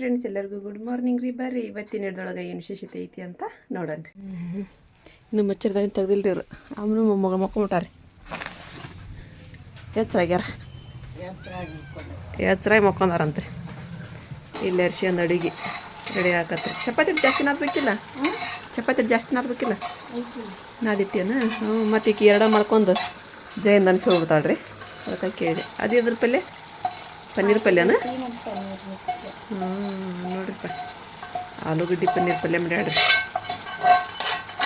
Friends ಎಲ್ಲರಿಗೂ good morning ರೀ. ಬರ್ರಿ, ಇವತ್ತಿನ ಹಿಡ್ದೊಳಗೆ ಏನು ವಿಶೇಷತೆ ಐತಿ ಅಂತ ನೋಡೋಣ ರೀ. ಇನ್ನು ತೆಗ್ದಿಲ್ಲ ರೀ ಅವ್ರು ಅವನು ಮೊಮ್ಮಗ ರೀ ಎಚ್ಚರಾಗ್ಯಾರ ಎಚ್ಚರಾಗಿ ಮಕ್ಕೊಂದಾರಂತ್ರಿ. ಇಲ್ಲಿ ಅರ್ಶಿ ಒಂದು ಅಡುಗೆ ರೆಡಿ ಹಾಕತ್ರಿ ಚಪಾತಿ ಜಾಸ್ತಿ ಹ್ಞೂ ಚಪಾತಿ ಜಾಸ್ತಿ ನಾದಬೇಕಿಲ್ಲ? ನಾದಿಟ್ಟೇನ ಹ್ಞೂ ಮತ್ತು ಈಗ ಎರಡ ಮಾಡ್ಕೊಂಡು ಜಯಂದ್ ಅನ್ಸಿ ಹೋಗ್ಬಿಡ್ತಾಳ್ರಿ ಅದಕ್ಕೆ ಕೇಳಿ ಅದು ಇದ್ರ ಪಲ್ಯ? ಪನ್ನೀರ್ ಪಲ್ಯನ? ಹ್ಞೂ ನೋಡ್ರಿಪ್ಪ. ಆಲೂಗಡ್ಡೆ ಪನ್ನೀರ್ ಪಲ್ಯ ಮಾಡ್ಯಾಡ್ರಿ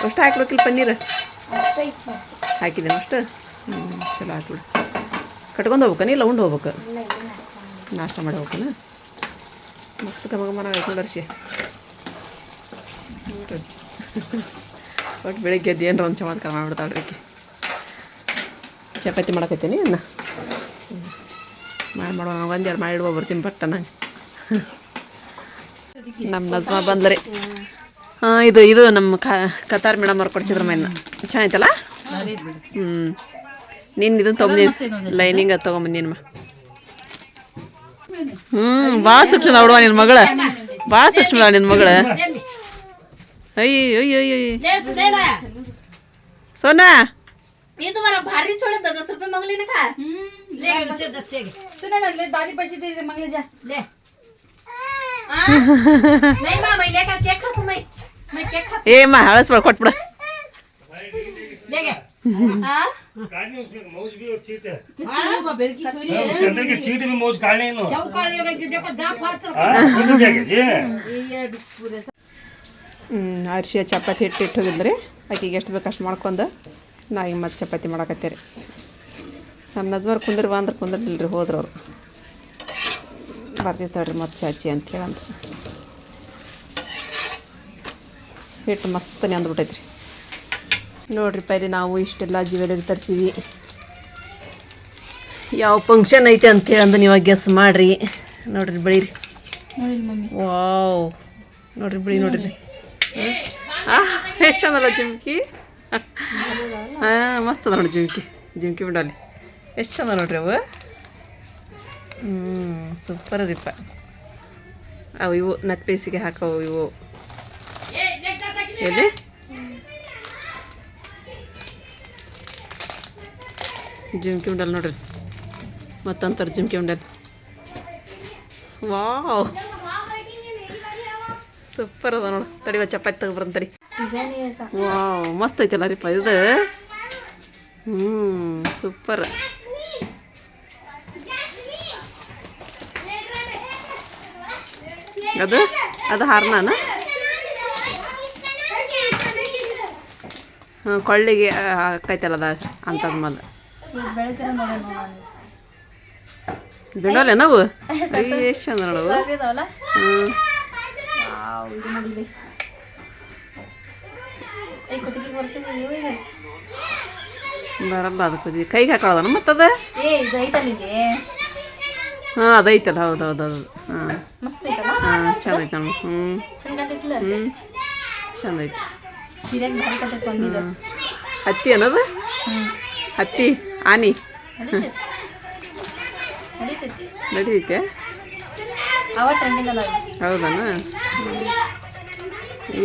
ಅಷ್ಟು ಹಾಕ್ಬೇಕಿಲ್ಲ ಪನ್ನೀರ್? ಹಾಕಿದ್ದೇನೆ ಅಷ್ಟು? ಹ್ಞೂ ಚಲೋ ಬಿಡಿ. ಕಟ್ಕೊಂಡು ಹೋಗ್ಬೇಕನ ಇಲ್ಲ ಉಂಡು ಹೋಗ್ಬೇಕು? ನಾಷ್ಟ ಮಾಡಿ ಹೋಗ್ಬೇಕನ ಮಸ್ತ್ ಗಮಗಮನ ನೋಡರ್ಷಿ ನೋಡ್ರಿ ಒಟ್ಟು ಬೆಳಿಗ್ಗೆ ಎದ್ದು ಏನರ ಒಂದು ಚಮತ್ಕಾರ ಮಾಡ್ಬಿಡ್ತಾಳ್ರಿ ಚಪಾತಿ ಮಾಡಕತ್ತೀನಿ ಇನ್ನು ಮಾಡಿ ಮಾಡುವ ಒಂದೆರಡು ಮಾಡಿ ಇಡುವ, ಬರ್ತೀನಿ ಬಟ್ಟ ನಂಗೆ ನಮ್ಮ ನಜ್ಮಾ ಬಂದ್ರಿ. ಹಾಂ, ಇದು ಇದು ನಮ್ಮ ಕತಾರ್ ಮೇಡಮ್ ಅವ್ರು ಕೊಡ್ಸಿದ್ರ ಮೈನ ಚೆನ್ನಾಯ್ತಲ್ಲ? ಹ್ಞೂ ನೀನು ಇದನ್ನು ತೊಗೊಂಬಂದಿನಿ ಲೈನಿಂಗ್ ಅದು ತೊಗೊಂಬಂದಿನಮ್ಮ ಹ್ಞೂ ಭಾಳ ಸೂಕ್ಷ್ಮ ನೋಡುವ ನಿನ್ನ ಮಗಳ. ಭಾಳ ಸೂಕ್ಷ್ಮ ನಿನ್ನ ಮಗಳ. ಅಯ್ಯೋ ಅಯ್ಯ ಅಯ್ಯ ಸೋನಾ ಇದು मला भारी सोडत दस रुपये मागले ना का सुना दादी पैसे दे दे मंगले जा ले नाही मा मैले का केक खातो मै मै केक खातो ಏ ಮಾ ಹಳಸ್ಬೇಡ ಕೊಟ್ಬಿಡ ले गए हा काटनी उसमें मौज भी और चीट है हां वो बेल की छोरी हाँ, उसके अंदर की चीट भी मौज काटने नो क्या कर लियो जो देखो जा फाच हाँ वो क्या कहती है ये पूरे ಹ್ಞೂ ಅರ್ಶಿಯ ಚಪಾತಿ ಹಿಟ್ಟು ಇಟ್ಟು ಹೋಗಿದ್ರಿ ಆಕಿಗೆ ಎಷ್ಟು ಬೇಕು ಅಷ್ಟು ಮಾಡ್ಕೊಂಡು ನಾ ಈಗ ಮತ್ತೆ ಚಪಾತಿ ಮಾಡಾಕತ್ತೀರಿ. ನಮ್ಮ ನಜ್ವರ್ ಕುಂದ್ರಿ ಬಾ ಅಂದ್ರೆ ರೀ ಹೋದ್ರು ಅವ್ರು. ತಡ್ರಿ ಮತ್ತೆ ಚಾಚಿ ಅಂತೇಳಿ ಅಂತ ಹಿಟ್ಟು ಮಸ್ತ್ ನೆಂದ್ಬಿಟ್ಟೈತ್ರಿ. ನೋಡ್ರಿ ಪೈರಿ ನಾವು ಇಷ್ಟೆಲ್ಲ ಜ್ಯುವೆಲರಿ ತರಿಸಿವಿ. ಯಾವ ಫಂಕ್ಷನ್ ಐತೆ ಅಂತೇಳಿ ಅಂದ್ರೆ ನೀವು ಗೆಸ್ ಮಾಡಿರಿ. ನೋಡ್ರಿ ಮಮ್ಮಿ. ವಾವ್. ನೋಡ್ರಿ ಬಿಡಿ ನೋಡ್ರಿ. ಎಷ್ಟು ಚಂದಲ್ಲ ಜಿಮ್ಕಿ ಹಾಂ ಮಸ್ತ್ ಅದ ನೋಡಿ ಜಿಮ್ಕಿ ಜಿಮ್ಕಿ ಬಿಡಲ್ಲಿ ಎಷ್ಟು ಚಂದ ನೋಡ್ರಿ ಅವು? ಹ್ಞೂ ಸೂಪರ್ ಅದೀಪ ಅವು ಇವು ನಕ್ಟೀಸಿಗೆ ಹಾಕವು ಇವು. ಎಲ್ಲಿ? ಜಿಮ್ಕಿ ಉಂಡಲ್ ನೋಡ್ರಿ. ಮತ್ತಂತಾರೆ ಜಿಮ್ಕಿ ಉಂಡಲ್. ವಾವ್. ಸೂಪರ್ ಅದ ನೋಡು. ತಡಿವ ಚಪಾತಿ ತಗೊಬರಂತ ವಾವ್ ಮಸ್ತ್ ಐತಲ್ಲ ರೀಪ ಇದು. ಹ್ಞೂ ಸೂಪರ್ ಅದು? ಅದು ಹಾರ್ನಾನ? ಹಾಂ ಕೊಳ್ಳಿಗೆ ಹಾಕೈತಲ್ಲ ಅದ ಅಂತಂದು ಮದ ಬಿಡೋಲ್ಲ ನಾವು? ಎಷ್ಟು ಚಂದ್ರ ನೋಡವು ಹ್ಞೂ ಬರಲ್ಲ ಅದು ಕುದಿ. ಕೈಗೆ ಹಾಕೊಳ್ಳೋದನ ಮತ್ತದ? ಹಾಂ ಅದೈತಲ್ಲ ಹೌದು ಹೌದು ಹೌದು ಹಾಂ ಹಾಂ ಚಂದ ಐತೆ ಹ್ಞೂ ಹ್ಞೂ ಚಂದ ಐತಿ. ಹತ್ತಿ ಅನ್ನೋದು? ಹತ್ತಿ ಆನಿ. ನಡೀತೈತಿ. ಹೌದನ?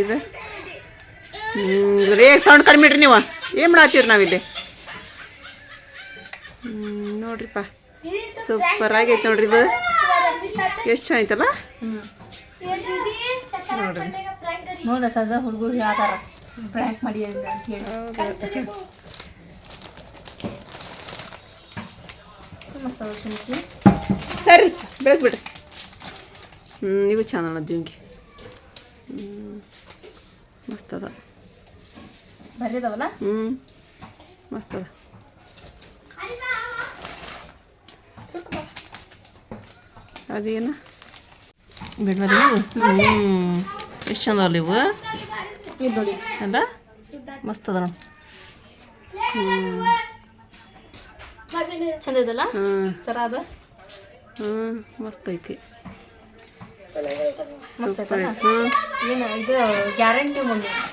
ಇದು? ರೇಗ್ ಸೌಂಡ್ ಕಡಿಮೆ ಇಡ್ರಿ ನೀವು. ಏನು ಮಾಡತ್ತೀರಿ ನಾವಿಲ್ಲಿ? ನೋಡ್ರಿಪ್ಪ. ಸೂಪರ್ ಆಗೈತೆ ನೋಡ್ರಿ ಇದು. ಎಷ್ಟು ಚೆನ್ನಾಗೈತಲ್ಲ ಹ್ಞೂ ನೋಡ್ರಿ. ನೋಡ ಸಜಾ ಹುಡುಗರು ಹೇಳ್ತಾರ. ಬ್ರ್ಯಾಂಕ್ ಮಾಡಿ ಅಂತ ಹೇಳಿ. ಅದ ಸುಮ್ಕಿ ಸರಿ ಬೆಳಗ್ಗೆ ಬಿಡ್ರಿ ಹ್ಞೂ ಚಂದ ಅಣ್ಣ ಜುಂಕಿ ಹ್ಞೂ ಮಸ್ತ್ ಅದ. ಅದಾವಲ್ಲ ಹ್ಞೂ ಮಸ್ತ್ ಅದ. ಅದೇನು? ಬಿಡ್ಬಾರಿ ಹ್ಞೂ ಎಷ್ಟು ಚಂದ ಅಲ್ಲ ಇವು? ಅಲ್ಲ? ಮಸ್ತ್ ಅದ ನೋಡಿ. ಹ್ಞೂ ಚಂದ ಇದಲ್ಲ? ಹ್ಞೂ ಸರ ಅದ? ಹ್ಞೂ ಮಸ್ತ್ ಐತಿ.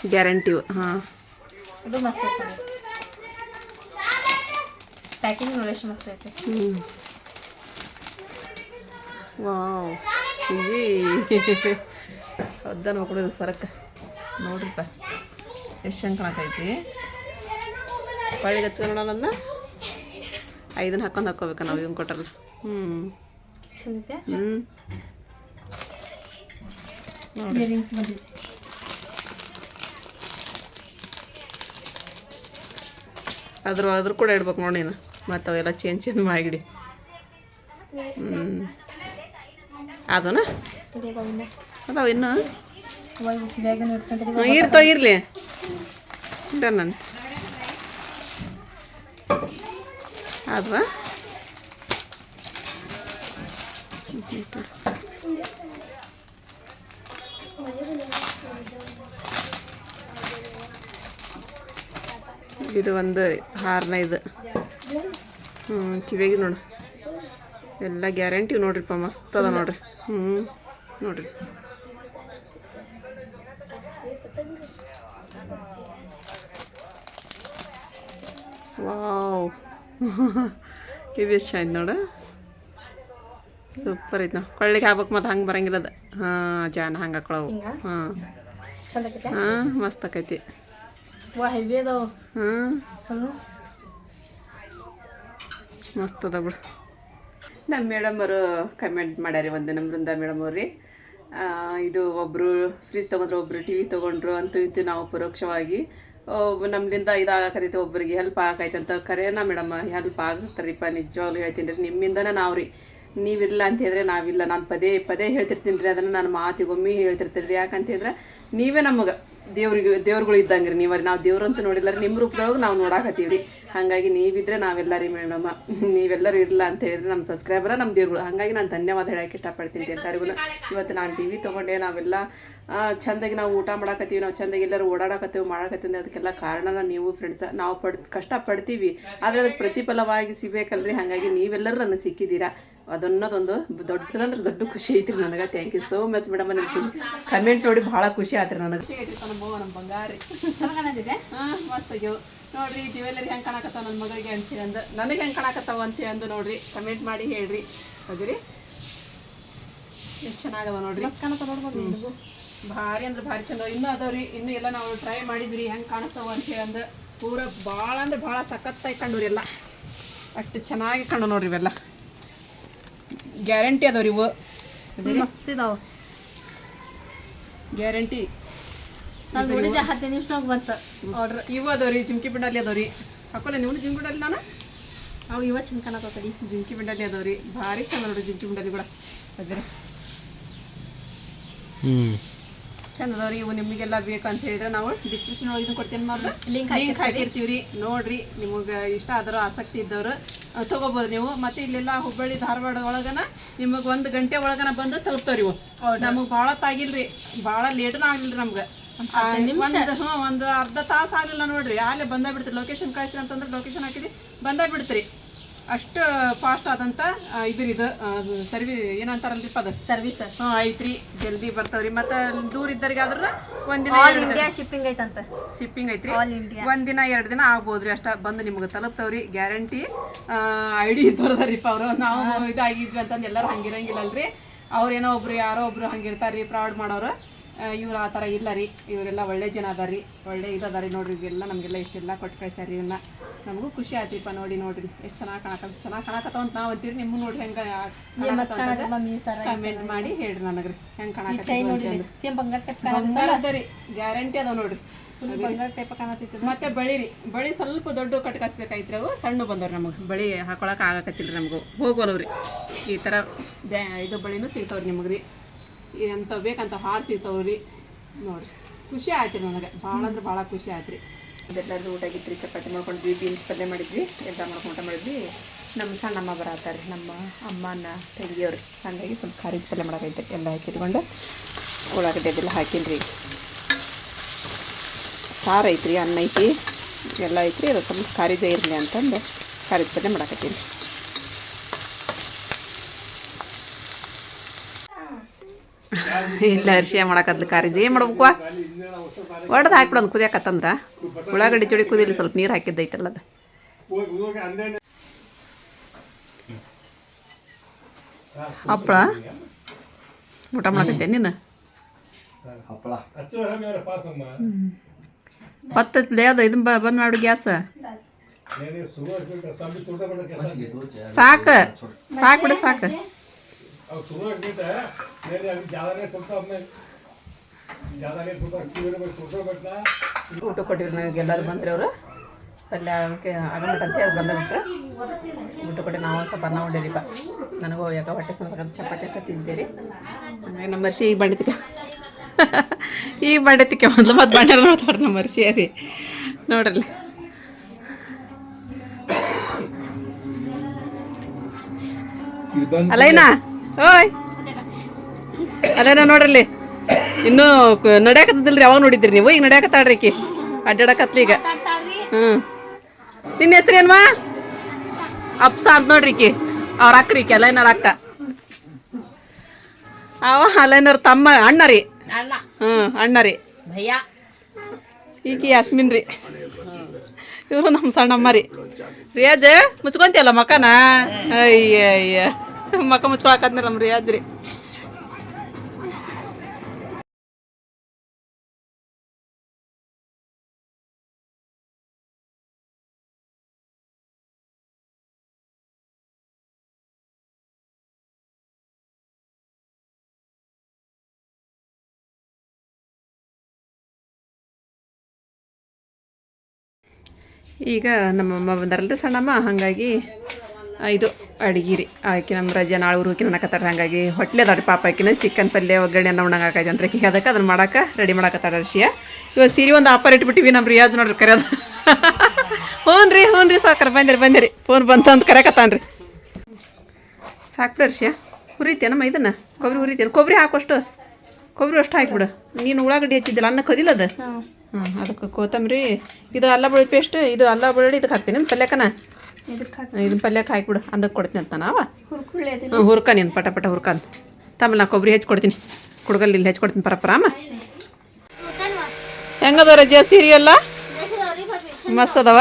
ಗ್ಯಾರಂಟಿ ಹಾಂ. ಇದು ಮಸ್ತ್ ಐತೆ ಪ್ಯಾಕಿಂಗ್ ನೋಡಿ ಎಷ್ಟು ಮಸ್ತ್ ಐತೆ ಹ್ಞೂ ವಾವ್ ಕಿವಿ. ಒದ್ದನ ಮಕ್ಕಳು ಸರಕ. ನೋಡ್ರಿಪ್ಪ ಎಷ್ಟು ಶಂಕ ಕಾಣಕೈತಿ ಹೊಳ್ಳಿಗೆ ಹಚ್ಕೊಂಡು ನನ್ನ. ಐದನ್ನ ಹಾಕೊಂಡು ಹಾಕೋಬೇಕು ನಾವು ಇವ್ನು ಕೊಟ್ರಲ್ಲ. ಹ್ಞೂ ಚಂದ ಹ್ಞೂ ಇಯರಿಂಗ್ಸ್ ಬಂದೈತಿ ಅದ್ರ ಅದ್ರ ಕೂಡ ಇಡ್ಬೇಕು ನೋಡಿ ನೀನು ಮತ್ತು ಅವೆಲ್ಲ ಚೇಂಜ್ ಚೇಂಜ್ ಮಾಡಿಡಿ ಹ್ಞೂ ಅದನ? ಅದಾವ ಇನ್ನು? ಇರ್ತಾವ, ಇರಲಿ. ಡನ್ ನಾನು. ಅದ್ವಾ? ಇದು ಒಂದು ಹಾರನ ಇದು. ಹ್ಞೂ ಕಿವಿಗೆ ನೋಡು. ಎಲ್ಲ ಗ್ಯಾರಂಟಿ ನೋಡ್ರಿಪ್ಪ ಮಸ್ತ್ ಅದ ನೋಡ್ರಿ. ಹ್ಞೂ ನೋಡ್ರಿ. ವಾವ್. ಇದು ಎಷ್ಟು ಆಯ್ತು ನೋಡು. ಸೂಪರ್ ಐತೆ ನಾವು ಕೊಳ್ಳಿಗೆ ಹಾಕ್ಬೇಕು ಮತ್ತು ಹಂಗೆ ಬರಂಗಿಲ್ಲ ಅದು ಹಾಂ ಜಾನ ಹಂಗೆ ಹಾಕೊಳವು. ಹಾಂ. ಹಾಂ ಮಸ್ತ್ ಆಕೈತಿ. ವಾ ಹೆವಿ ಅದಾವ ಹಾಂ ಮಸ್ತ್ ಅದ ಬಿಡು. ನಮ್ಮ ಮೇಡಮ್ ಅವರು ಕಮೆಂಟ್ ಮಾಡ್ಯಾರಿ ಒಂದು ನಮ್ಮ ಬೃಂದ ಮೇಡಮ್ ಅವ್ರಿ ಇದು ಒಬ್ಬರು ಫ್ರಿಜ್ ತೊಗೊಂಡ್ರು ಒಬ್ಬರು ಟಿ ವಿ ತೊಗೊಂಡ್ರು ಅಂತೂ ಇತ್ತು ನಾವು ಪರೋಕ್ಷವಾಗಿ. ನಮ್ಮಿಂದ ಇದಾಗಕತ್ತೈತೆ ಒಬ್ಬರಿಗೆ ಹೆಲ್ಪ್ ಆಗೈತೆ ಅಂತ ಕರೆಯೋಣ ಮೇಡಮ್ ಹೆಲ್ಪ್ ಆಗತ್ತರಿಪ್ಪ ನಿಜವಾಗ್ಲೂ ಹೇಳ್ತೀನಿ ರೀ. ನಿಮ್ಮಿಂದನೇ ನಾವು ರೀ ನೀವಿಲ್ಲ ಅಂತ ಹೇಳಿದ್ರೆ ನಾವಿಲ್ಲ. ನಾನು ಪದೇ ಪದೇ ಹೇಳ್ತಿರ್ತೀನಿ ರೀ ಅದನ್ನು ನಾನು ಮಾತಿಗೊಮ್ಮೆ ಹೇಳ್ತಿರ್ತೀನಿ ರೀ. ಯಾಕಂತ ಹೇಳಿದ್ರೆ ನೀವೇ ನಮಗೆ ದೇವ್ರಿಗೆ, ದೇವ್ರುಗಳು ಇದ್ದಂಗೆ ರೀ ನೀವರಿ ನಾವು ದೇವ್ರಂತೂ ನೋಡಿಲ್ಲ ನಿಮ್ಮ ರೂಪದೊಳಗೆ ನಾವು ನೋಡಾಕತ್ತೀವಿ ರೀ ಹಾಗಾಗಿ ನೀವಿದ್ರೆ ನಾವೆಲ್ಲ ರೀ ನೀವೆಲ್ಲರೂ ಇರಲ್ಲ ಅಂತ ಹೇಳಿದ್ರೆ ನಮ್ಮ ಸಬ್ಸ್ಕ್ರೈಬರ ನಮ್ಮ ದೇವ್ರುಗಳು. ಹಾಗಾಗಿ ನಾನು ಧನ್ಯವಾದ ಹೇಳಕ್ಕೆ ಇಷ್ಟಪಡ್ತೀನಿ ಎಲ್ಲರಿಗೂ ಇವತ್ತು ನಾನು ಟಿ ವಿ ತೊಗೊಂಡೆ, ನಾವೆಲ್ಲ ಚಂದಾಗಿ ನಾವು ಊಟ ಮಾಡಾಕತ್ತೀವಿ, ನಾವು ಚಂದಾಗಿ ಎಲ್ಲರೂ ಓಡಾಡಕತ್ತೀವಿ, ಮಾಡಾಕತ್ತೀವಿ ಅದಕ್ಕೆಲ್ಲ ಕಾರಣನ ನೀವು ಫ್ರೆಂಡ್ಸ್ ನಾವು ಪಡ್ ಕಷ್ಟ ಪಡ್ತೀವಿ ಆದರೆ ಅದಕ್ಕೆ ಪ್ರತಿಫಲವಾಗಿ ಸಿಗಬೇಕಲ್ರಿ. ಹಾಗಾಗಿ ನೀವೆಲ್ಲರೂ ನನಗೆ ಸಿಕ್ಕಿದ್ದೀರಾ. ಅದನ್ನೋದೊಂದು ದೊಡ್ಡದಂದ್ರೆ ದೊಡ್ಡ ಖುಷಿ ಐತ್ರಿ ನನಗೆ. Thank you so much madam ನನಗೆ ಖುಷಿ. ಕಮೆಂಟ್ ನೋಡಿ ಭಾಳ ಖುಷಿ ಆತ್ರಿ ನನಗೆ. ಖುಷಿ ಐತ್ರಿ ನಮ್ಮ ನಮ್ಮ ಬಂಗಾರಿ ಚಂದ ಕಾಣತಿದೆ ಹಾಂ. ಮಸ್ತ್ ಆಗ್ಯಾವ. ನೋಡ್ರಿ ಜ್ಯುವೆಲ್ಲರಿ ಹೆಂಗೆ ಕಾಣಕತ್ತಾವ ನನ್ನ ಮಗಳಿಗೆ ಅಂತೇಳಿ ಅಂದ. ನನಗೆ ಹೆಂಗೆ ಕಾಣಕತ್ತಾವ ಅಂತೇಳಿ ಅಂದು ನೋಡ್ರಿ. ಕಮೆಂಟ್ ಮಾಡಿ ಹೇಳ್ರಿ. ಹೌದ್ರಿ ಎಷ್ಟು ಚೆನ್ನಾಗದ ನೋಡ್ರಿ. ಮಸ್ತ್ ಕಾಣತ್ತ ನೋಡ್ಬೋದು ಭಾರಿ ಅಂದ್ರೆ ಭಾರಿ ಚಂದ. ಇನ್ನೂ ಅದಾವ್ರಿ ಇನ್ನೂ ಎಲ್ಲ ನಾವು ಟ್ರೈ ಮಾಡಿದ್ವಿ ಹೆಂಗೆ ಕಾಣಿಸ್ತಾವ ಅಂತ ಹೇಳಿ ಅಂದು. ಪೂರ ಭಾಳ ಅಂದ್ರೆ ಭಾಳ ಸಖತ್ತಾಗಿ ಕಂಡು ಎಲ್ಲ. ಅಷ್ಟು ಚೆನ್ನಾಗಿ ಕಂಡು ನೋಡ್ರಿ ಇವೆಲ್ಲ. ಗ್ಯಾರಂಟಿ ಅದಾವ್ರಿ ಇವು. ಮಸ್ತ್ ಇದಾವ. ಗ್ಯಾರಂಟಿ. ನಾನು ನೋಡಿದ್ದೆ ಹದಿನೈದು ನಿಮಿಷದಾಗ ಬಂತ. ಆರ್ಡ್ರ್ ಇವು ಅದಾವ್ರಿ ಜುಮ್ಕಿ ಬಿಂಡಲ್ಲಿ ಅದಾವ್ರಿ ಹಾಕೋಲ್ಲ ನೀವು ಜುಮ್ಕಿ ಪಿಂಡಲ್ಲಿ ನಾನು? ಅವು ಇವ ಚಂದ ಕಾಣತ್ತಡಿ ಜುಮ್ಕಿ ಅದಾವ ಅದಾವ್ರಿ ಭಾರಿ ಚಂದ ನೋಡ್ರಿ ಜುಮ್ಕಿ ಪಿಂಡಲ್ಲಿ ಕೂಡ. ಅದ್ರ ಚಂದ ಅದಾವ್ರಿ ಇವು ನಿಮಗೆಲ್ಲ ಬೇಕಂತ ಅಂತ ಹೇಳಿದ್ರೆ ನಾವು ಡಿಸ್ಕ್ರಿಪ್ಷನ್ ಒಳಗೆ ಕೊಡ್ತೇನೆ ಮಾತ್ರ ಲಿಂಕ್ ಲಿಂಕ್ ಹಾಕಿರ್ತೀವಿ ರೀ ನೋಡ್ರಿ ನಿಮಗೆ ಇಷ್ಟ ಆದರೂ ಆಸಕ್ತಿ ಇದ್ದವರು ತಗೋಬೋದು ನೀವು. ಮತ್ತು ಇಲ್ಲೆಲ್ಲ ಹುಬ್ಬಳ್ಳಿ ಧಾರವಾಡ ಒಳಗನ ನಿಮಗೆ ಒಂದು ಗಂಟೆ ಒಳಗನ ಬಂದು ತಲುಪ್ತಾವ್ರಿ ಇವು. ನಮಗೆ ಭಾಳ ತಾಗಿಲ್ರಿ. ಭಾಳ ಲೇಟನೂ ಆಗಿಲ್ರಿ ನಮ್ಗೆ. ಒಂದು ಅರ್ಧ ತಾಸು ಆಗಲಿಲ್ಲ ನೋಡ್ರಿ. ಅಲ್ಲೇ ಬಂದ ಬಿಡ್ತೀರಿ. ಲೊಕೇಶನ್ ಕಳಿಸ್ರಿ ಅಂತಂದ್ರೆ ಲೊಕೇಶನ್ ಹಾಕಿದ್ರಿ ಬಂದ ಬಿಡ್ತೀರಿ. ಅಷ್ಟು ಫಾಸ್ಟ್ ಆದಂತ ಆ, ಇದ್ರ ಇದು ಸರ್ವಿ ಏನಂತಾರಲ್ರಿಪ್ಪ ಅದು ಸರ್ವಿಸ್ ಹ್ಞೂ ಐತ್ರಿ. ಜಲ್ದಿ ಬರ್ತಾವ್ರಿ. ಮತ್ತ ದೂರ ಇದ್ದರಿಗಾದ್ರೂ ಒಂದಿನ ಇಂಡಿಯಾ ಶಿಪ್ಪಿಂಗ್ ಐತಂತ. ಶಿಪ್ಪಿಂಗ್ ಐತ್ರಿ. ಒಂದಿನ ಎರಡು ದಿನ ಆಗ್ಬೋದ್ರಿ ಅಷ್ಟ. ಬಂದು ನಿಮ್ಗೆ ತಲುಪ್ತಾವ್ರಿ. ಗ್ಯಾರಂಟಿ ಐಡಿ ಡಿ ತೋರದಾರಿಪ್ಪ ಅವರು. ನಾವು ಇದಾಗಿದ್ವಿ ಅಂತಂದು ಎಲ್ಲರೂ ಹಂಗಿರಂಗಿಲ್ಲ ಅಲ್ರಿ ಅವ್ರೇನೋ ಒಬ್ರು ಯಾರೋ ಒಬ್ರು ಹಂಗಿರ್ತಾರ್ರಿ ಫ್ರಾಡ್ ಮಾಡೋರು. ಇವ್ರು ಆ ಥರ ಇಲ್ಲ ರೀ ಇವರೆಲ್ಲ ಒಳ್ಳೆ ಜನ ಅದಾರ ರೀ ಒಳ್ಳೆ ಇದದಾರಿ ನೋಡ್ರಿ ಇವೆಲ್ಲ ನಮಗೆಲ್ಲ ಇಷ್ಟೆಲ್ಲ ಕೊಟ್ಟು ಕಳ್ಸ್ಯಾರ ಇವನ್ನ ನಮಗೂ ಖುಷಿ ಆಯ್ತ್ರಿಪ್ಪ ನೋಡಿ ನೋಡ್ರಿ ಎಷ್ಟು ಚೆನ್ನಾಗಿ ಕಾಣಕತ್ತ ಚೆನ್ನಾಗಿ ಕಾಣಕತ್ತಾವ ಅಂತ ನಾವು ಅಂತೀರಿ ನಿಮ್ಮ ನೋಡ್ರಿ ಹೆಂಗೆ ಕಮೆಂಟ್ ಮಾಡಿ ಹೇಳ್ರಿ ನನಗ್ರಿ ಹೆಂಗೆ ಈ ಚೈನ್ ಕಾಣಕತ್ತ ಅದ ರೀ ಗ್ಯಾರಂಟಿ ಅದಾವ ನೋಡ್ರಿ. ಟೈಪ್ ಕಾಣತಿತ್ತು ಮತ್ತೆ ಬಳಿ ರೀ ಬಳಿ ಸ್ವಲ್ಪ ದೊಡ್ಡ ಕಟ್ಕಾಸ್ಬೇಕಾಯ್ತು ಅವು ಸಣ್ಣ ಬಂದವ್ರಿ ನಮಗೆ ಬಳಿ ಹಾಕೊಳಕ್ಕೆ ಆಗಕತ್ತಿಲ್ಲ ರೀ ನಮಗೂ. ಹೋಗೋಲವು ರೀ ಈ ಥರ ಬ್ಯಾ ಇದು ಬಳಿನೂ ಸಿಗ್ತಾವ್ರಿ ನಿಮಗೆ ರೀ. ಎಂತ ಬೇಕಂತ ಹಾರ ಸಿಗ್ತಾವ್ರಿ ರೀ ನೋಡ್ರಿ. ಖುಷಿ ಆಯ್ತು ರೀ ನನಗೆ. ಭಾಳ ಅಂದ್ರೆ ಭಾಳ ಖುಷಿ ಆಯ್ತು ರೀ. ಇದೆಲ್ಲರೂ ಊಟ ಆಗಿತ್ತು ರೀ. ಚಪಾತಿ ಮಾಡ್ಕೊಂಡ್ವಿ ಬೀನ್ಸ್ ಪಲ್ಯ ಮಾಡಿದ್ವಿ. ಎಲ್ಲ ಮಾಡ್ಕೊಂಡು ಮಾಡಿದ್ವಿ. ನಮ್ಮ ಸಣ್ಣಮ್ಮ ಬರತ್ತಾರೆ ನಮ್ಮ ಅಮ್ಮನ ತಂಗಿಯವ್ರು. ಹಾಗಾಗಿ ಸ್ವಲ್ಪ ಖಾರೀಜ್ ಪಲ್ಯ ಮಾಡಕೈತೆ ಎಲ್ಲ ಹಚ್ಚಿಟ್ಕೊಂಡು ಉಳ್ಳಾಗಡ್ಡೆ ಅದೆಲ್ಲ ಹಾಕಿನಿ ರೀ. ಸಾರು ಐತ್ರಿ, ಅನ್ನ ಐತಿ. ಎಲ್ಲ ಐತ್ರಿ. ಅದು ಸ್ವಲ್ಪ ಖಾರಿಜ ಇರಲಿ ಅಂತಂದು ಖಾರೀಜ್ ಪಲ್ಯ ಮಾಡಕತ್ತೀನಿ ಇಲ್ಲ ಅರ್ಶಿಯ ಮಾಡಕತ್ಲು ಕಾರಿಜಿ ಏನು ಮಾಡ್ಬೇಕು ಒಡ್ದು ಹಾಕ್ಬಿಡೋದು ಕುದಿಯಾಕತ್ತಂದ್ರ. ಉಳ್ಳಾಗಡ್ಡಿ ಚುಡಿ ಕುದಿಲಿ ಸ್ವಲ್ಪ ನೀರು ಹಾಕಿದ್ದೈತಲ್ಲ ಅದು. ಹಪ್ಪಳ ಊಟ ಮಾಡಕತ್ತೆ ನೀನು? ಬತ್ತತ್ಲೆ ಅದು ಇದನ್ನ ಬಂದ್ ಮಾಡು ಗ್ಯಾಸ್? ಸಾಕು. ಸಾಕು ಬಿಡು ಸಾಕು. ಊಟ ಕೊಟ್ಟಿದ್ರು ನನಗೆ ಎಲ್ಲರೂ ಬಂದ್ರಿ ಅವರು? ಪಲ್ಯ ಅವಕ್ಕೆ ಆಗಮಟ ಅಂತ ಹೇಳಿ ಬಂದ್ಬಿಟ್ರೆ ಊಟ ಕೊಟ್ಟು ನಾವು ಸ್ವಲ್ಪ ಅನ್ನ ಉಂಡಿರಿಪ್ಪ ನನಗೂ ಯಾಕೆ ಹೊಟ್ಟೆ ಸಣ್ಣ ಚಪಾತಿ ಅಷ್ಟ ತಿಂತೀರಿ. ಹಂಗಾಗಿ ನಮ್ಮ ಮರ್ಷಿ ಈಗ ಬಂಡಿತಿಕ ಈಗ ಬಂಡಿತಿಕೆ ಮೊದಲು ಮತ್ತೆ ಬಂಡ್ಯಾರ ನೋಡ್ತಾರೆ ನಮ್ಮ ಮರ್ಷಿ ರೀ ನೋಡ್ರಲ್ಲಿ ಅಲೈನಾ? ಓಯ್. ಅಲೈನಾ ನೋಡ್ರಲ್ಲಿ? ಇನ್ನೂ ನಡ್ಯಾಕತ್ತದಿಲ್ರಿ ಯಾವಾಗ ನೋಡಿದ್ರಿ ನೀವು? ಈಗ ನಡ್ಯಾಕ ಈಕಿ. ಅಡ್ಡಾಡಕತ್ಲಿ ಈಗ. ಹ್ಞೂ ನಿನ್ನ ಹೆಸ್ರೇನ್ವಾ ಅಪ್ಸ ಅಂತ ನೋಡ್ರಿ ಈಕಿ. ಅವ್ರ ಅಕ್ರಿ ಈಕಿ ಅಲೈನರ್ ಅಕ್ಕ. ಅವ ಅಲೈನರ್ ತಮ್ಮ ಅಣ್ಣ ರೀ ಹ್ಮ್ ಹ್ಞೂ ಅಣ್ಣ ರೀ ಈಕಿ ಯಾಸ್ಮಿನ್ ರೀ ಇವರು ನಮ್ಮ ಸಣ್ಣಮ್ಮ ರೀ ರಿಯಾಜ್ ಮುಚ್ಕೊಂತಿಯಲ್ಲ ಮಕ್ಕನಾ ಅಯ್ಯ ಅಯ್ಯ ಮಕ ಮುಚ್ಕೊಳಕತ್ನ ನಮ್ಮ ರಿಯಾಜ್ ರೀ. ಈಗ ನಮ್ಮಮ್ಮ ಬಂದಾರಲ್ರಿ ಸಣ್ಣಮ್ಮ ಹಾಗಾಗಿ ಇದು ಅಡಿಗೆ ರೀ ಆಕೆ ನಮ್ಮ ರಜೆ ನಾಳೆ ಊರು ಅನ್ನಕತ್ತಾರ. ಹಾಗಾಗಿ ಹೊಟ್ಲೆ ಅದಾವ್ರಿ ಪಾಪ ಆಕಿನ ಚಿಕನ್ ಪಲ್ಯ ಒಗ್ಗರಣೆ ಅನ್ನ ಉಣ್ಣಂಗೆ ಆಕೈತೆ ಅಂತ ಆಕಿಗೆ ಅದಕ್ಕೆ ಅದನ್ನು ಮಾಡೋಕೆ ರೆಡಿ ಮಾಡಕತ್ತಾರ ರಶಿಯ ಇವಾಗ ಸೀರೆ ಒಂದು ಆಫರ್ ಇಟ್ಬಿಟ್ಟಿವಿ ನಮ್ಮ ರಿಯಾಜ್ ನೋಡ್ರಿ ಕರೆಯೋದು ಹ್ಞೂ ರೀ ಹ್ಞೂ ರೀ ಸಾಕ್ರ ಬಂದಿರಿ ಬಂದಿರಿ. ಫೋನ್ ಬಂತು ಅಂತ ಕರೆಕತ್ತಾನ್ರಿ ಸಾಕ್ಬಿಡ ರಶಿಯ ಹುರಿತೇನಮ್ಮ ಮೈದನ್ನ ಕೊಬ್ಬರಿ ಹುರಿತೇನೆ ಕೊಬ್ಬರಿ ಹಾಕೋಷ್ಟು ಕೊಬ್ಬರಿ ಅಷ್ಟು. ಹಾಕಿಬಿಡು ನೀನು ಉಳ್ಳಾಗಡ್ಡಿ ಹೆಚ್ಚಿದ್ದಿಲ್ಲ ಅನ್ನ ಕದಿಲ್ಲ ಅದು? ಹ್ಞೂ ಅದಕ್ಕೆ ಕೊತ್ತಂಬರಿ. ಇದು ಅಲ್ಲ ಬೆಳ್ಳುಳ್ಳಿ ಪೇಸ್ಟ್ ಇದು ಅಲ್ಲ ಬೆಳ್ಳುಳ್ಳಿ ಇದಕ್ಕೆ ಹಾಕ್ತೀನಿ. ಪಲ್ಯಕನ? ಇದಕ್ಕೆ ಇದನ್ನ ಪಲ್ಯಕ್ಕೆ ಹಾಕಿಬಿಡು ಅನ್ನಕ್ಕೆ ಕೊಡ್ತೀನಿ ಅಂತ ನಾವ ಹುರ್ಕ ನೀನು ಪಟ ಪಟ ಹುರ್ಕ ಅಂತ. ತಮ್ಮ ನಾ ಕೊಬ್ಬರಿ ಹೆಚ್ಚಿ ಕೊಡ್ತೀನಿ. ಕುಡ್ಗಲ್ಲಿ ಇಲ್ಲಿ ಹೆಚ್ಚಿ ಕೊಡ್ತೀನಿ ಪರಪರ ಅಮ್ಮ? ಹೆಂಗದ ರಜೆ ಸೀರೆ ಎಲ್ಲ? ಮಸ್ತ್ ಅದಾವ?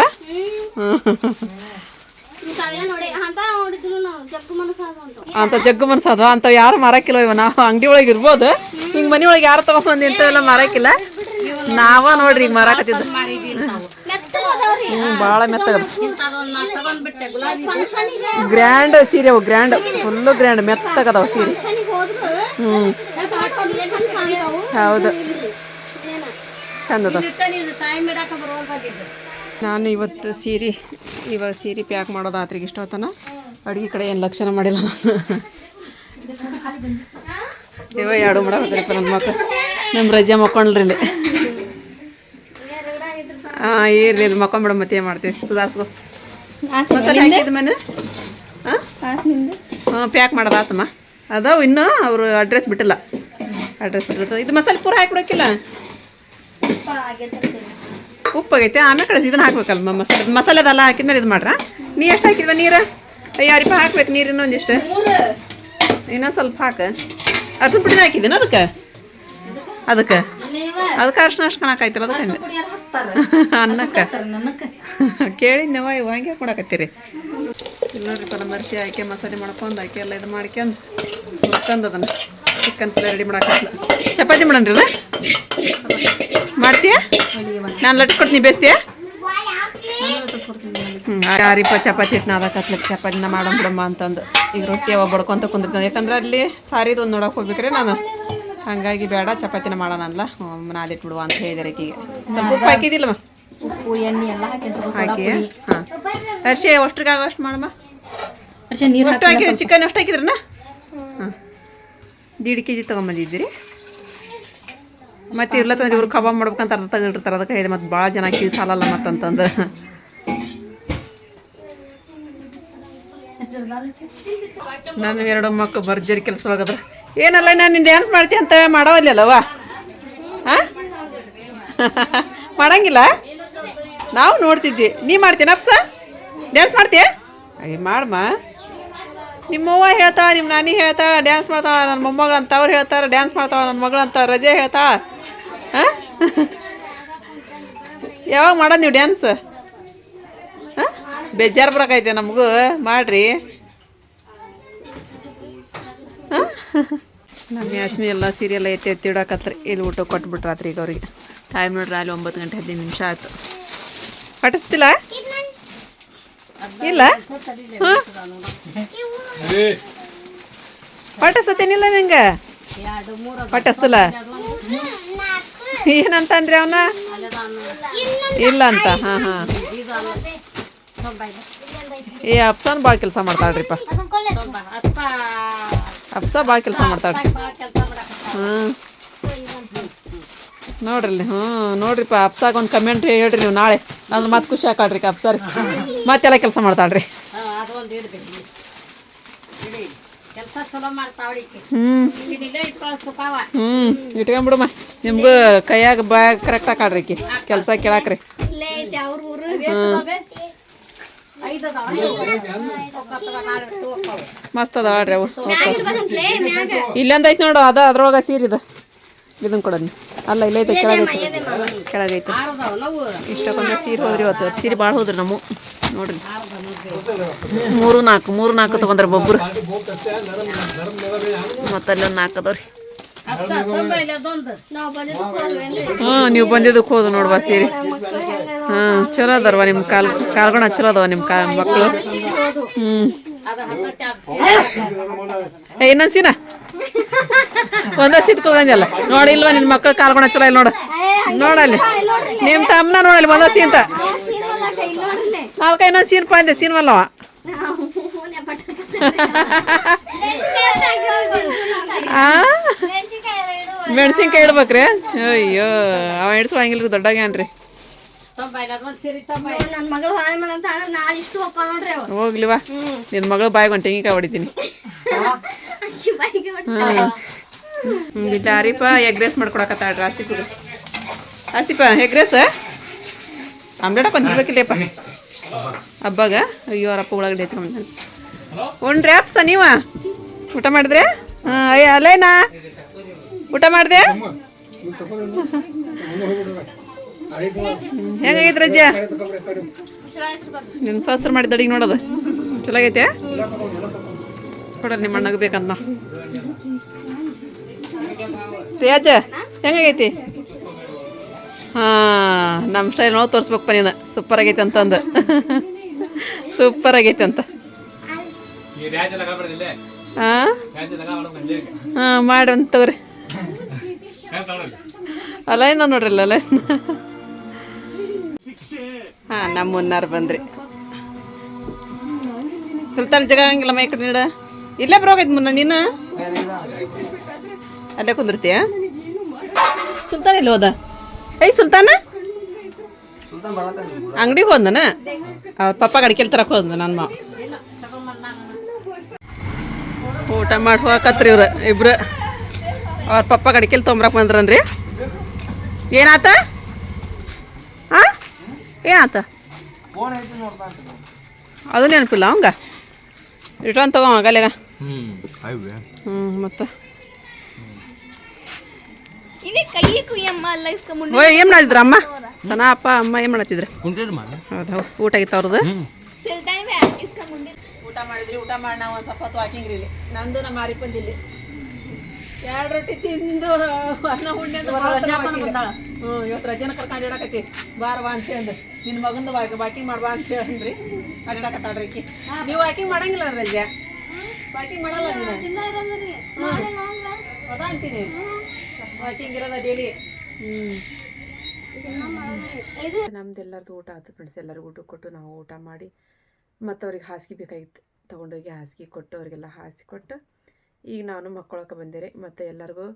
ಅಂತ ಜಗ್ಗು ಮನಸ್ಸು ಅಂತ ಯಾರು ಮಾರಕ್ಕಿಲ್ಲ ಇವ. ನಾವು ಅಂಗಡಿ ಒಳಗೆ ಇರ್ಬೋದು. ಹಿಂಗೆ ಮನೆ ಒಳಗೆ ಯಾರು ತಗೊಂಬಂದು ಇಂಥವೆಲ್ಲ ಮಾರಕ್ಕಿಲ್ಲ. ನಾವ ನೋಡ್ರಿ ಈಗ ಮಾರಾಕತ್ತಿದ್ದ. ಭಾಳ ಮೆತ್ತಗದ ಗ್ರ್ಯಾಂಡ್ ಸೀರೆ ಅವು ಗ್ರ್ಯಾಂಡ್ ಫುಲ್ಲು ಗ್ರ್ಯಾಂಡ್ ಮೆತ್ತಗದವ ಸೀರೆ. ಹ್ಞೂ ಹೌದು. ಚಂದದ. ನಾನು ಇವತ್ತು ಸೀರೆ ಇವಾಗ ಸೀರೆ ಪ್ಯಾಕ್ ಮಾಡೋದು ಆತ್ರಿಗೆ ಇಷ್ಟೊತ್ತನ ಅಡುಗೆ ಕಡೆ ಏನು ಲಕ್ಷಣ ಮಾಡಿಲ್ಲ ನಾನು. ಇವ ಎರಡು ಮಾಡಬೇಕ್ರಿಪ್ಪ ನನ್ನ ಮಕ್ಕಳು ನಮ್ಮ ರಜೆ ಮಕ್ಕೊಂಡ್ರಿ ಇಲ್ಲಿ ಹಾಂ ಇರ್ಲಿ ಇಲ್ಲಿ ಮಕ್ಕೊಂಬಿಡ ಮತ್ತೆ ಏನು ಮಾಡ್ತೀವಿ? ಸುಧಾರಿಸ್ಕೊ. ಮಸಾಲೆ ಹಾಕಿದ ಮನೆ ಹಾಂ ಪ್ಯಾಕ್ ಮಾಡೋದು ಆತಮ್ಮ. ಅದಾವ ಇನ್ನೂ ಅವರು ಅಡ್ರೆಸ್ ಬಿಟ್ಟಿಲ್ಲ. ಅಡ್ರೆಸ್ ಬಿಟ್ಟಿಲ್ಲ ಇದು ಮಸಾಲೆ ಪೂರ ಹಾಕ್ಬಿಡೋಕ್ಕಿಲ್ಲ? ಉಪ್ಪು ಆಗೈತೆ. ಆಮೇಲೆ ಕಳಿಸಿ ಇದನ್ನ ಹಾಕ್ಬೇಕಲ್ಲ ಮಸಾಲೆ. ಮಸಾಲೆ ಮಸಾಲೆದೆಲ್ಲ ಹಾಕಿದ್ಮೇಲೆ ಇದು ಮಾಡ್ರ? ನೀ ಎಷ್ಟು ಹಾಕಿದ್ವ ನೀರು? ಯಾರಿಪ ಹಾಕ್ಬೇಕು ನೀರು ಇನ್ನೊಂದಿಷ್ಟು ಇನ್ನೊಂದು ಸ್ವಲ್ಪ ಹಾಕ. ಅರ್ಶಿನ ಪುಡಿನ ಹಾಕಿದ್ದೇನೆ ಅದಕ್ಕೆ? ಅದಕ್ಕೆ? ಅದಕ್ಕೆ ಅರ್ಶಿನ ಅಷ್ಟು ಕಾಣಕಾಯ್ತಿಲ್ಲ ಅದಕ್ಕೆ ಅನ್ನಕ್ಕ. ಕೇಳಿದ್ನವ ಇವ ಹಂಗೆ ಕೊಡಕತ್ತೀರಿ ನೋಡ್ರಿ ಪರಮರ್ಶಿ ಆಯ್ಕೆ ಮಸಾಲೆ ಮಾಡ್ಕೊಂಡು ಆಯ್ಕೆ ಎಲ್ಲ ಇದು ಮಾಡ್ಕೊಂಡು ಹುರ್ಕೊಂಡು ಅದನ್ನು. ಚಿಕನ್ ಪಲ್ಯ ರೆಡಿ ಮಾಡಕ್ಕ ಚಪಾತಿ ಮಾಡಣ್ರಿ ಅದ? ಮಾಡ್ತೀಯ? ನಾನು ಲಟ್ ಕೊಡ್ತೀನಿ ಬೇಸ್ತೀಯ ಹ್ಞೂ ಯಾರಿಪ್ಪ ಚಪಾತಿ ಹಿಟ್ಟು ನಾದಕತ್ಲಕ್ಕೆ ಚಪಾತಿನ ಮಾಡೋಣ ಬಿಡಮ್ಮ ಅಂತಂದು. ಈಗ ರೊಟ್ಟಿ ಅವ ಬಡ್ಕೊಂತ ಕುಂದಿರ್ತಾನೆ. ಯಾಕಂದ್ರೆ ಅಲ್ಲಿ ಸಾರಿದು ಒಂದು ನೋಡಕ್ಕೆ ಹೋಗ್ಬೇಕ್ರಿ ನಾನು. ಹಾಗಾಗಿ ಬೇಡ ಚಪಾತಿನ ಮಾಡೋಣ ಅನ್ಲ ನಾದಿಟ್ಟು ಬಿಡುವ ಅಂತ ಹೇಳಿದಾರೆ ಆಕಿಗೆ ಸ್ವಲ್ಪ ಉಪ್ಪು ಹಾಕಿದಿಲ್ಲಮ್ಮ ಉಪ್ಪು ಎಣ್ಣೆ ಎಲ್ಲ ಹಾಕಿ ಹಾಕಿ ಹಾಂ. ಅರ್ಶಿ ಅಷ್ಟ್ರಿಗೆ ಆಗೋ ಅಷ್ಟು ಮಾಡಮ್ಮ? ಅರ್ಶಿ ನೀರು ಅಷ್ಟು ಹಾಕಿದ್ರಿ ಚಿಕನ್ ಅಷ್ಟು ಹಾಕಿದ್ರನ? ಹಾಂ. ದೀಡ್ ಕೆ ಜಿ ತೊಗೊಂಬಂದಿದ್ದೀರಿ. ಮತ್ತೆ ಇರ್ಲತ್ತಂದ್ರೆ ಇವ್ರು ಕಬಾಬ್ ಮಾಡ್ಬೇಕಂತ ಅರ್ಧ ತಗೊಂಡಿರ್ತಾರೆ ಅದಕ್ಕೆ ಹೇಳಿದೆ ಮತ್ತೆ ಭಾಳ ಜನ ಹಾಕಿ ಸಾಲಲ್ಲ ಮತ್ತಂತಂದು ನಾನು ಎರಡು ಮಕ್ಕಳು ಭರ್ಜರಿ ಕೆಲಸ ಒಳಗದ್ರ ಏನಲ್ಲ, ನಾನು ನಿನ್ನ ಡ್ಯಾನ್ಸ್ ಮಾಡ್ತೀನಿ ಅಂತ ಮಾಡವಲ್ಲವ ಹಾಂ ಮಾಡಂಗಿಲ್ಲ? ನಾವು ನೋಡ್ತಿದ್ವಿ. ನೀ ಮಾಡ್ತೀನ ಅಪ್ಸ ಡ್ಯಾನ್ಸ್ ಮಾಡ್ತೀಯ? ಅಯ್ಯ ಮಾಡಮ್ಮ ನಿಮ್ಮವ್ವ ಹೇಳ್ತಾಳ ನಿಮ್ಮ ನಾನಿ ಹೇಳ್ತಾಳ ಡ್ಯಾನ್ಸ್ ಮಾಡ್ತಾಳ ನನ್ನ ಮೊಮ್ಮಗಳು ಅಂತ ಅವ್ರು ಹೇಳ್ತಾರೆ ಡ್ಯಾನ್ಸ್ ಮಾಡ್ತಾವ ನನ್ನ ಮಗಳು ಅಂತ ರಜೆ ಹೇಳ್ತಾಳ ಹಾಂ ಯಾವಾಗ ಮಾಡೋದು ನೀವು ಡ್ಯಾನ್ಸ್ ಹಾಂ ಬೇಜಾರು ಬರೋಕೈತೆ ನಮಗೂ. ಮಾಡ್ರಿ. ಹಾಂ ನಮ್ಮ ಯಾಸ್ಮಿ ಎಲ್ಲ ಸೀರಿಯಲ್ ಎತ್ತಿ ಎತ್ತಿ ಇಡಾಕತ್ರಿ ಇಲ್ಲಿ ಊಟ ಕೊಟ್ಬಿಟ್ರಾತ್ರಿ ಈಗ ಅವ್ರಿಗೆ. ಟೈಮ್ ನೋಡ್ರಿ ಅಲ್ಲಿ ಒಂಬತ್ತು ಗಂಟೆ ಹದಿನೈದು ನಿಮಿಷ ಆಯ್ತು. ಪಟಿಸ್ತಿಲ್ಲ ಇಲ್ಲ? ಹಾಂ? ಪಟಿಸ್ತೇನಿಲ್ಲ ನಂಗೆ? ಎರಡು ಏನಂತ ಅಂದ್ರಿ ಏನಂತಂದ್ರಿ ಅವನ? ಇಲ್ಲ ಅಂತ ಹಾಂ ಹಾಂ. ಏ ಅಪ್ಸನ್ ಭಾಳ ಕೆಲಸ ಮಾಡ್ತಾಳ್ರಿಪ್ಪ. ಅಪ್ಸ ಭಾಳ ಕೆಲಸ ಮಾಡ್ತಾಳೆ ರೀ ಮಾಡಕ ಹ್ಞೂ ನೋಡ್ರಿ ಹ್ಞೂ ನೋಡ್ರಿಪ್ಪ ಅಪ್ಸಾಗ ಒಂದು ಕಮೆಂಟ್ ಹೇಳ್ರಿ ನೀವು ನಾಳೆ. ಅಂದ್ರೆ ಮತ್ತೆ ಖುಷಿ ಹಾಕಾಳ್ರಿ ಅಪ್ಸಾರಿ ಮತ್ತೆಲ್ಲ ಕೆಲಸ ಮಾಡ್ತಾಳ್ರಿ. ಅದು ಇಟ್ಕೊಂಡ್ಬಿಡಮ್ಮ ನಿಮ್ಗೂ ಕೈಯಾಗ ಬ್ಯಾಗ್ ಕರೆಕ್ಟ್ ಹಾಕಾಳ್ರಿ ಆಕಿ ಕೆಲಸ ಕೇಳಾಕ್ರಿ ಇಲ್ಲೇ ಐತೆ ಅವ್ರ ಊರು ಐದು ಅದಾವ ಮಸ್ತ್ ಅದ ಆಡ್ರಿ ಅವು. ಮ್ಯಾಗ? ನೋಡು ಅದ ಅದ್ರೊಳಗೆ ಸೀರಿದ. ಇದನ್ನ ಕೊಡೋದು ಅಲ್ಲ ಇಲ್ಲೈತೆ ಕೆಳಗೈತಿ. ಕೆಳಗೈತೆ. ಇಷ್ಟಕ್ಕೊಂದ ಸೀರೆ ಹೋದ್ರಿ ಇವತ್ತು. ಇವತ್ತು ಸೀರೆ ಭಾಳ ಹೋದ್ರಿ ನಮ್ಮ. ನೋಡ್ರಿ. ಮೂರು ನಾಲ್ಕು ಮೂರು ನಾಲ್ಕು ತೊಗೊಂಡ್ರಿ ಒಬ್ಬರು ಮತ್ತಲ್ಲೊಂದು ನಾಲ್ಕು ಅದಾವ್ರಿ. ಹಾಂ ನೀವು ಬಂದಿದ್ದಕ್ಕೆ ಹೋದು ನೋಡುವ ಸೀರೆ. ಹಾಂ ಚಲೋ ಅದಾರವ ನಿಮ್ಮ ಕಾಲ್. ಕಾಲ್ಗುಣ ಚಲೋ ಅದಾವ ನಿಮ್ಮ ಕಾ ಮಕ್ಕಳು. ಹ್ಞೂ ಏ ಇನ್ನೊಂದು ಸೀನ? ಒಂದೇ ಸೀಟ್ ಕೊಗಂಜಲ್ಲ ನೋಡಿ ಇಲ್ವಾ ನಿನ್ನ ಮಕ್ಕಳು ಕಾಲ್ಗುಣ ಚಲೋ ಇಲ್ಲ ನೋಡು. ನೋಡಲ್ಲಿ ನಿಮ್ಮ ತಮ್ಮನ ನೋಡಲ್ಲಿ ಒಂದೇ ಸೀನ್ ಅಂತ ನಾಲ್ಕ ಇನ್ನೊಂದು ಸೀನ್ ಪಾಂದೆ ಸೀನ್ ಮಲ್ಲವ ಆ? ಮೆಣಸಿನ್ಕಾಯಿ ಇಡ್ಬೇಕ್ರಿ? ಅಯ್ಯೋ ಅವ ಹಿಡ್ಸುವಂಗಿಲ್ರಿ ದೊಡ್ಡಾಗ್ಯಾನ್ರಿ ಹೋಗ್ಲಿವಾ ನಿನ್ ಮಗಳು ಬಾಯಿಗೆ ಒಂದು ತೆಂಗಿನಕಾಯಿ ಹೊಡಿತೀನಿ. ಅರಿಪ ಎಗ್ ರೈಸ್ ಮಾಡ್ಕೊಡಕತ್ತಾಳ್ರಿ ಆಸಿಫಿಗೆ ಆಸಿಫ ಎಗ್ ರೈಸ್? ಆಮ್ಲೆಟ ಬಂದಿರ್ಬೇಕಿಲ್ಲಪ್ಪ ಹಬ್ಬಾಗ? ಅಯ್ಯೋ ಅವರಪ್ಪ ಒಳಗಡೆ ಹೆಚ್ಕೊಂಡ್ರಿ ಉಣ್ರಿ ಅಪ್ಸ ನೀವ? ಊಟ ಮಾಡಿದ್ರೆ? ಹಾಂ ಅಯ್ಯ ಅಲ್ಲೇನಾ? ಊಟ ಮಾಡಿದೆ? ಹೆಂಗಾಗೈತೆ ಬಾಬು. ನಿನ್ನ ಸ್ವಸ್ತ್ರ ಮಾಡಿದ ಅಡಿಗೆ ನೋಡೋದು? ಚಲೋ ಆಗೈತೆ ಕೊಡಲ್ಲ ನಿಮ್ಮ ಅಣ್ಣಗೆ ಬೇಕಂತ. ರಿಯಾಜ ಹೆಂಗಾಗೈತಿ? ಹಾಂ ನಮ್ಮ ಸ್ಟೈಲ್ ನೋಡಿ ತೋರಿಸ್ಬೇಕಪ್ಪ ನೀನು. ಸೂಪರ್ ಆಗೈತೆ ಅಂತಂದು. ಸೂಪರ್ ಆಗೈತೆ ಅಂತ. ಹಾಂ ಹಾಂ ಮಾಡಿ ಅಂತ ತಗೋರಿ ನೋಡ್ರಲ್ಲ, ಅಲ್ಲ ಹಾಂ, ನಮ್ಮ ಮುನ್ನಾರು ಬಂದ್ರಿ. ಸುಲ್ತಾನ್ ಜಗ ಹಂಗಿಲ್ಲ, ಮೈ ಕಡೆ ನೀಡ. ಇಲ್ಲೇ ಬರೋಗೈತೆ ಮುನ್ನ, ನೀನ? ಅಲ್ಲೇ ಕುಂದಿರ್ತೀಯ? ಸುಲ್ತಾನ ಇಲ್ಲಿ ಹೋದ? ಏಯ್, ಸುಲ್ತಾನ? ಅಂಗಡಿಗೆ ಹೋದನ ಅವ್ರ ಪಪ್ಪ ಅಡಿಕೆಲ್ ತರಕ್ ಹೋದ ನನ್ನ ಮಾವ. ಊಟ ಮಾಡಿ ಹೋಗಕತ್ರಿ ಇವ್ರು, ಇಬ್ರು. ಅವ್ರ ಪಪ್ಪ ಅಡಿಕೆಲ್ ತೊಂಬ್ರಕ್ ಬಂದ್ರನ್ರಿ ಏನಾತ? ಹಾಂ ಏನಾತ? ಅದು ನೆನಪಿಲ್ಲ ಅವಂಗ. ರಿಟರ್ನ್ ತಗೋ ಆಗಲ್ಲೇನ ಹ್ಞೂ ಮತ್ತು. ಏನು ಮಾಡಿದ್ರ ಅಮ್ಮ? ಸನ ಅಪ್ಪ ಅಮ್ಮ ಏನು ಮಾಡತ್ತಿದ್ರ? ಹೌದು ಹೌದು ಊಟ ಆಗಿತ್ತು ಅವ್ರದ್ದು ಊಟ ಮಾಡಿದ್ರಿ ಊಟ ಮಾಡಿ ನಾವು ಒಂದು ಸ್ವಲ್ಪ ಹೊತ್ತು ವಾಕಿಂಗ್ ಇಲ್ಲಿ. ನಂದು ನಮ್ಮ ಮಾರಿ ಬಂದಿಲ್ಲಿ ಎರಡು ರೊಟ್ಟಿ ತಿಂದು ಅನ್ನ ಉಂಡೆ ಹ್ಞೂ ಇವತ್ತು ರಜೆನ ಕರ್ಕೊಂಡು ಇಡಕತ್ತಿ. ಬಾರ ಬಾ ಅಂತ ಅಂದು ನಿನ್ನ ಮಗಂದು ವಾಕಿಂಗ್ ಮಾಡ್ಬಾ ಅಂತ ಅಂದ್ರಿ ಅಡ್ಡಾಕತ್ತಾಳ್ರಿ ಆಕಿ. ನೀವು ವಾಕಿಂಗ್ ಮಾಡಂಗಿಲ್ಲ ರಜೆ? ವಾಕಿಂಗ್ ಮಾಡಲ್ಲ ನೀನು? ಅದ ಅಂತೀನಿ. ವಾಕಿಂಗ್ ಇರೋದ ಡೈಲಿ ಹ್ಞೂ ನಮ್ದೆಲ್ಲರದು ಊಟ ಆತು ಫ್ರೆಂಡ್ಸ್ ಎಲ್ಲರಿಗೂ ಊಟ ಕೊಟ್ಟು ನಾವು ಊಟ ಮಾಡಿ ಮತ್ತವ್ರಿಗೆ ಹಾಸಿಗೆ ಬೇಕಾಗಿತ್ತು. ತೊಗೊಂಡೋಗಿ ಹಾಸಿಗೆ ಕೊಟ್ಟು ಅವರಿಗೆಲ್ಲ ಹಾಸಿಗೆ ಕೊಟ್ಟು ಈಗ ನಾನು ಮಕ್ಕಳಕ್ಕೆ ಬಂದೆ ಮತ್ತು ಎಲ್ಲರಿಗೂ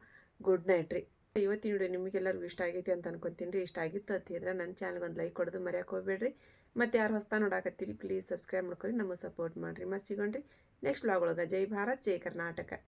ಗುಡ್ ನೈಟ್ ರೀ. ಇವತ್ತಿನ ವಿಡಿಯೋ ನಿಮಗೆಲ್ಲರಿಗೂ ಇಷ್ಟ ಆಗೈತಿ ಅಂತ ಅನ್ಕೊತೀನಿ ರೀ, ಇಷ್ಟ ಆಗಿತ್ತು ಅಂತಿದ್ರೆ ನನ್ನ ಚಾನಲ್ಗೆ ಒಂದು ಲೈಕ್ ಕೊಡೋದು ಮರ್ಯಾಕೆ ಹೋಗ್ಬೇಡ್ರಿ. ಮತ್ತು ಯಾರು ಹೊಸ್ತಾ ನೋಡಾಕತ್ತೀರಿ ಪ್ಲೀಸ್ ಸಬ್ಸ್ಕ್ರೈಬ್ ಮಾಡ್ಕೊರಿ, ನಮಗೆ ಸಪೋರ್ಟ್ ಮಾಡಿರಿ. ಮತ್ತು ಸಿಗೋಣ್ರಿ ನೆಕ್ಸ್ಟ್ ಬ್ಲಾಗ್ ಒಳಗೆ. ಜೈ ಭಾರತ್, ಜೈ ಕರ್ನಾಟಕ.